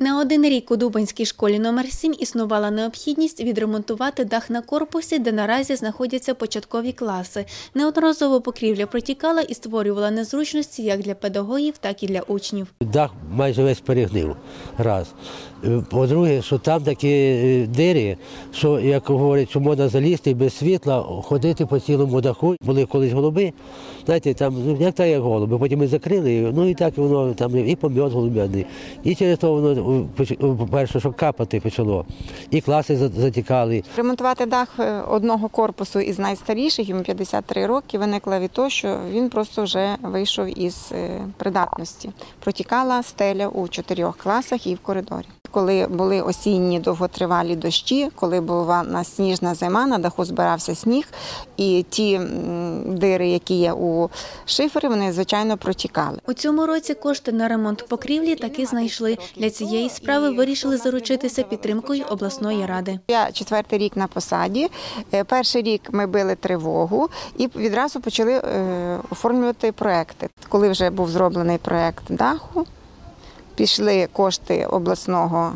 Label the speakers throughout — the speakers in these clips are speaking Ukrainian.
Speaker 1: Не один рік у Дубанській школі номер 7 існувала необхідність відремонтувати дах на корпусі, де наразі знаходяться початкові класи. Неодноразово покрівля протікала і створювала незручності як для педагогів, так і для учнів.
Speaker 2: Дах майже весь перегнив. Раз. Е, По-друге, що там такі е, дири, що, як говорять, що можна залізти без світла, ходити по цілому даху. Були колись голуби, знаєте, там, ну, як так, як голуби, потім ми закрили, ну і так воно там і пом'ят голуб'яний. І через то воно по-перше, що капати почало, і класи затікали.
Speaker 3: Ремонтувати дах е, одного корпусу із найстаріших, йому 53 роки, виникла від того, що він просто вже вийшов із е, придатності. Протікала стеля у чотирьох класах і в коридорі. Коли були осінні довготривалі дощі, коли була на сніжна зима, на даху збирався сніг, і ті дири, які є у шифері, вони звичайно протікали.
Speaker 1: У цьому році кошти на ремонт покрівлі таки знайшли. Для цієї справи вирішили заручитися підтримкою обласної ради.
Speaker 3: Я четвертий рік на посаді. Е, Перший рік ми били тривогу і відразу почали е, оформлювати проекти. Коли вже був зроблений проект даху, пішли кошти обласного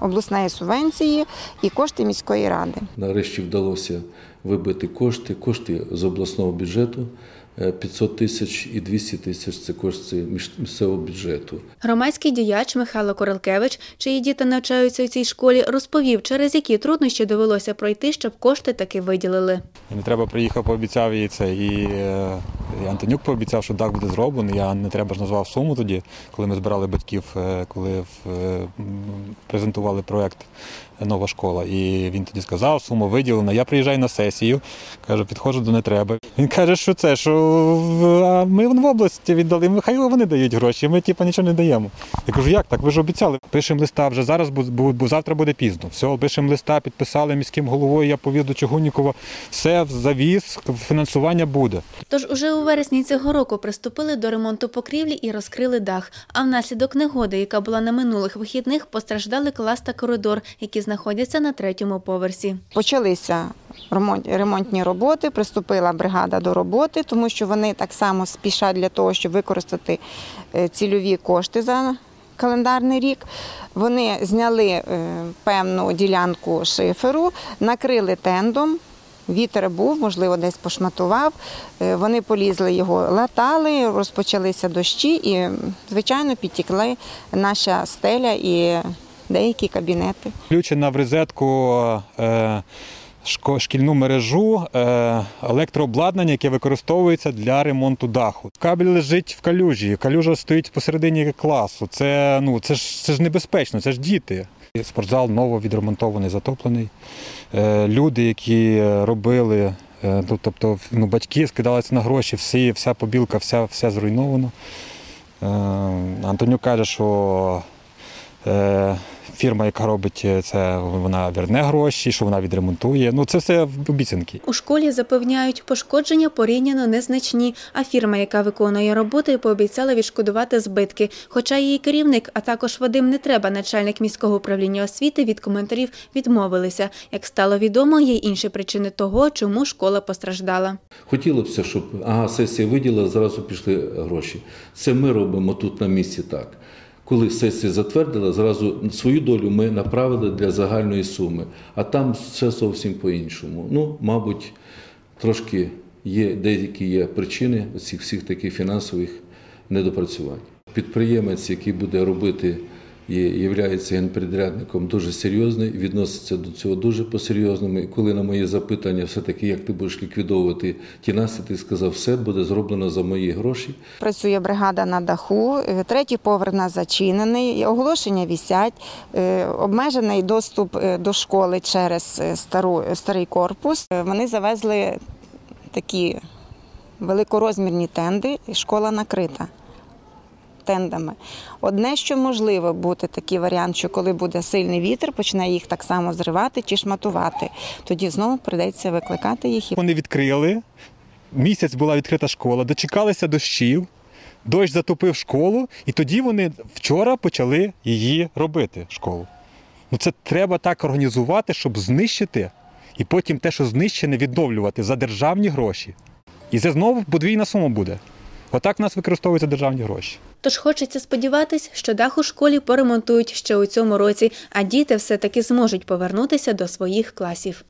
Speaker 3: обласної субвенції і кошти міської ради.
Speaker 4: Нарешті вдалося вибити кошти, кошти з обласного бюджету 500 тисяч і 200 тисяч це кошти між- місцевого бюджету.
Speaker 1: Громадський діяч Михайло Королкевич, чиї діти навчаються у цій школі, розповів, через які труднощі довелося пройти, щоб кошти таки виділили.
Speaker 5: І не треба приїхав, пообіцяв їй це. І, е, і Антонюк пообіцяв, що дах буде зроблений. Я не треба ж назвав суму тоді, коли ми збирали батьків, е, коли в- е, презентували проект Нова школа. І він тоді сказав, сума виділена. Я приїжджаю на сесію, кажу, підходжу до не треба. Він каже, що це, що а ми в області віддали, хай вони дають гроші, ми типу, нічого не даємо. Я кажу, як так? Ви ж обіцяли. Пишемо листа вже зараз, бо, бо, завтра буде пізно. Все, пишемо листа, підписали міським головою, я повіз до Чугуннікова. Все, завіз, фінансування буде.
Speaker 1: Тож уже у вересні цього року приступили до ремонту покрівлі і розкрили дах. А внаслідок негоди, яка була на минулих вихідних, постраждали клас та коридор, які знаходяться на третьому поверсі.
Speaker 3: Почалися ремонтні роботи, приступила бригада до роботи, тому що вони так само спішать для того, щоб використати е, цільові кошти за календарний рік. Вони зняли е, певну ділянку шиферу, накрили тендом. Вітер був, можливо, десь пошматував. Е, Вони полізли його, латали, розпочалися дощі і, звичайно, підтікли наша стеля і деякі кабінети.
Speaker 5: Включена в розетку шкільну мережу е, електрообладнання, яке використовується для ремонту даху. Кабель лежить в калюжі, калюжа стоїть посередині класу. Це, ну, це, ж, це ж небезпечно, це ж діти. Спортзал ново відремонтований, затоплений. Е, люди, які робили, е, ну, тобто ну, батьки скидалися на гроші, всі, вся побілка, вся, все зруйновано. Е, Антонюк каже, що фірма, яка робить це, вона верне гроші, що вона відремонтує. Ну, це все обіцянки.
Speaker 1: У школі запевняють, пошкодження порівняно незначні, а фірма, яка виконує роботи, пообіцяла відшкодувати збитки. Хоча її керівник, а також Вадим Нетреба, начальник міського управління освіти, від коментарів відмовилися. Як стало відомо, є інші причини того, чому школа постраждала.
Speaker 4: Хотілося б, щоб ага, сесія виділила, зразу пішли гроші. Це ми робимо тут на місці так. Коли сесія затвердила, зразу свою долю ми направили для загальної суми, а там все зовсім по-іншому. Ну, мабуть, трошки є деякі є причини цих всіх таких фінансових недопрацювань. Підприємець, який буде робити є, являється генпідрядником дуже серйозний, відноситься до цього дуже по-серйозному. І коли на моє запитання, все-таки як ти будеш ліквідовувати ті наслідки, сказав, все буде зроблено за мої гроші.
Speaker 3: Працює бригада на даху, е, третій поверх у нас зачинений, оголошення вісять, е, обмежений доступ е, до школи через стару, старий корпус. Вони завезли такі великорозмірні тенди, і школа накрита. Тендами. Одне, що можливо бути такий варіант, що коли буде сильний вітер, почне їх так само зривати чи шматувати. Тоді знову прийдеться викликати їх
Speaker 5: Вони відкрили. Місяць була відкрита школа, дочекалися дощів, дощ затопив школу, і тоді вони вчора почали її робити, школу. Ну це треба так організувати, щоб знищити, і потім те, що знищене, відновлювати за державні гроші. І це знову подвійна сума буде. Отак в нас використовуються державні гроші.
Speaker 1: Тож хочеться сподіватись, що дах у школі поремонтують ще у цьому році, а діти все таки зможуть повернутися до своїх класів.